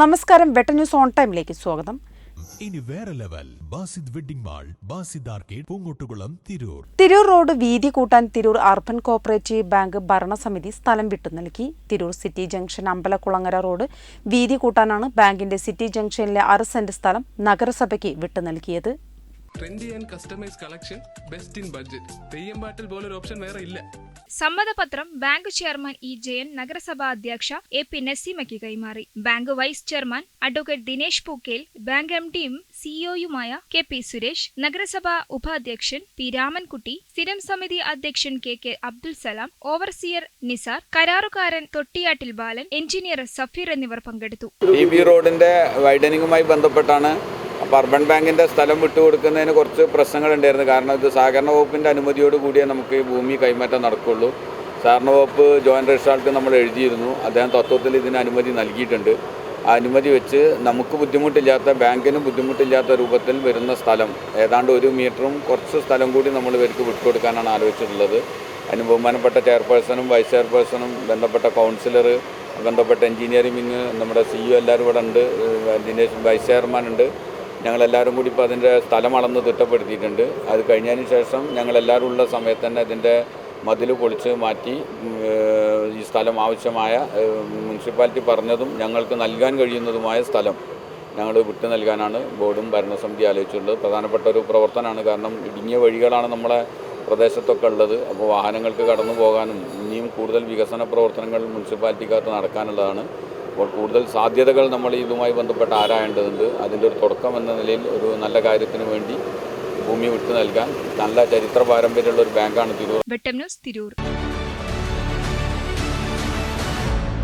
നമസ്കാരം വെട്ട news on ടൈമിലേക്ക് സ്വാഗതം. ഇനി വേറെ level. Basid wedding mall Basid arcade Poongottukulam Tirur. Tirur road വീതി കൂട്ടാൻ തിരൂർ അർബൻ കോപ്പറേറ്റീവ് ബാങ്ക് ഭരണസമിതി സ്ഥലം വിട്ടു നൽകി. Tirur city junction Ambalakkulangara road വീതി കൂട്ടാനാണ് ബാങ്കിന്റെ സിറ്റി ജംഗ്ഷനിലെ അര സെന്റ് സ്ഥലം നഗരസഭയ്ക്ക് വിട്ടു നൽകിയത്. Trendy and customise collection best in budget Theyyam Pattil പോലൊരു ഓപ്ഷൻ വേറെ ഇല്ല. സമ്മതപത്രം ബാങ്ക് ചെയർമാൻ ഇ ജയൻ നഗരസഭാ അധ്യക്ഷ എ പി നസീമയ്ക്ക് കൈമാറി. Bank vice chairman advocate Dinesh Pookkel bank M ഡിയും സിഇഒയുമായ കെ പി സുരേഷ് നഗരസഭാ ഉപാധ്യക്ഷൻ പി രാമൻകുട്ടി സ്ഥിരം സമിതി അധ്യക്ഷൻ K K Abdul Salam overseer Nisar കരാറുകാരൻ തൊട്ടിയാട്ടിൽ ബാലൻ എഞ്ചിനീയർ സഫീർ എന്നിവർ പങ്കെടുത്തു. ഈ ബി റോഡിന്റെ വൈഡനിങ്ങുമായി ബന്ധപ്പെട്ടാണ് അപ്പോൾ അർബൻ ബാങ്കിന്റെ സ്ഥലം വിട്ടുകൊടുക്കുന്നതിന് കുറച്ച് പ്രശ്നങ്ങളുണ്ടായിരുന്നു. കാരണം ഇത് സഹകരണ വകുപ്പിന്റെ അനുമതിയോട് കൂടിയേ നമുക്ക് ഈ ഭൂമി കൈമാറ്റം നടക്കുള്ളൂ. സഹകരണ വകുപ്പ് ജോയിന്റ് രജിസ്ട്രാർക്ക് നമ്മൾ എഴുതിയിരുന്നു. അദ്ദേഹം തത്വത്തിൽ ഇതിന് അനുമതി നൽകിയിട്ടുണ്ട്. ആ അനുമതി വെച്ച് നമുക്ക് ബുദ്ധിമുട്ടില്ലാത്ത ബാങ്കിനും ബുദ്ധിമുട്ടില്ലാത്ത രൂപത്തിൽ വരുന്ന സ്ഥലം ഏതാണ്ട് ഒരു മീറ്ററും കുറച്ച് സ്ഥലം കൂടി നമ്മൾ ഇവർക്ക് വിട്ടുകൊടുക്കാനാണ് ആലോചിച്ചിട്ടുള്ളത്. അതിന് ബഹുമാനപ്പെട്ട ചെയർപേഴ്സണും വൈസ് ചെയർപേഴ്സണും ബന്ധപ്പെട്ട കൗൺസിലർ ബന്ധപ്പെട്ട എഞ്ചിനീയറിംഗ് നമ്മുടെ സി എല്ലാവരും ഇവിടെ ഉണ്ട്. ദിനേശ് വൈസ് ചെയർമാൻ ഉണ്ട്. ഞങ്ങളെല്ലാവരും കൂടി ഇപ്പോൾ അതിന്റെ സ്ഥലം അളന്ന് തിട്ടപ്പെടുത്തിയിട്ടുണ്ട്. അത് കഴിഞ്ഞതിന് ശേഷം ഞങ്ങളെല്ലാവരും ഉള്ള സമയത്ത് തന്നെ അതിന്റെ മതിൽ പൊളിച്ച് മാറ്റി ഈ സ്ഥലം ആവശ്യമായ മുനിസിപ്പാലിറ്റി പറഞ്ഞതും ഞങ്ങൾക്ക് നൽകാൻ കഴിയുന്നതുമായ സ്ഥലം ഞങ്ങൾ വിട്ടു നൽകാനാണ് ബോർഡും ഭരണസമിതി ആലോചിച്ചിട്ടുള്ളത്. പ്രധാനപ്പെട്ട ഒരു പ്രവർത്തനമാണ്. കാരണം ഇടുങ്ങിയ വഴികളാണ് നമ്മളെ പ്രദേശത്തൊക്കെ ഉള്ളത്. അപ്പോൾ വാഹനങ്ങൾക്ക് കടന്നു പോകാനും ഇനിയും കൂടുതൽ വികസന പ്രവർത്തനങ്ങൾ മുനിസിപ്പാലിറ്റിക്കകത്ത് നടക്കാനുള്ളതാണ്. അപ്പോൾ കൂടുതൽ സാധ്യതകൾ നമ്മൾ ഇതുമായി ബന്ധപ്പെട്ട് ആരായേണ്ടതുണ്ട് അതിന്റെ ഒരു തുടക്കം എന്ന നിലയിൽ ഒരു നല്ല കാര്യത്തിന് വേണ്ടി ഭൂമി വിട്ടു നൽകാൻ നല്ല ചരിത്ര പാരമ്പര്യമുള്ള ഒരു ബാങ്കാണ് തിരൂർ. ന്യൂസ് തിരൂർ.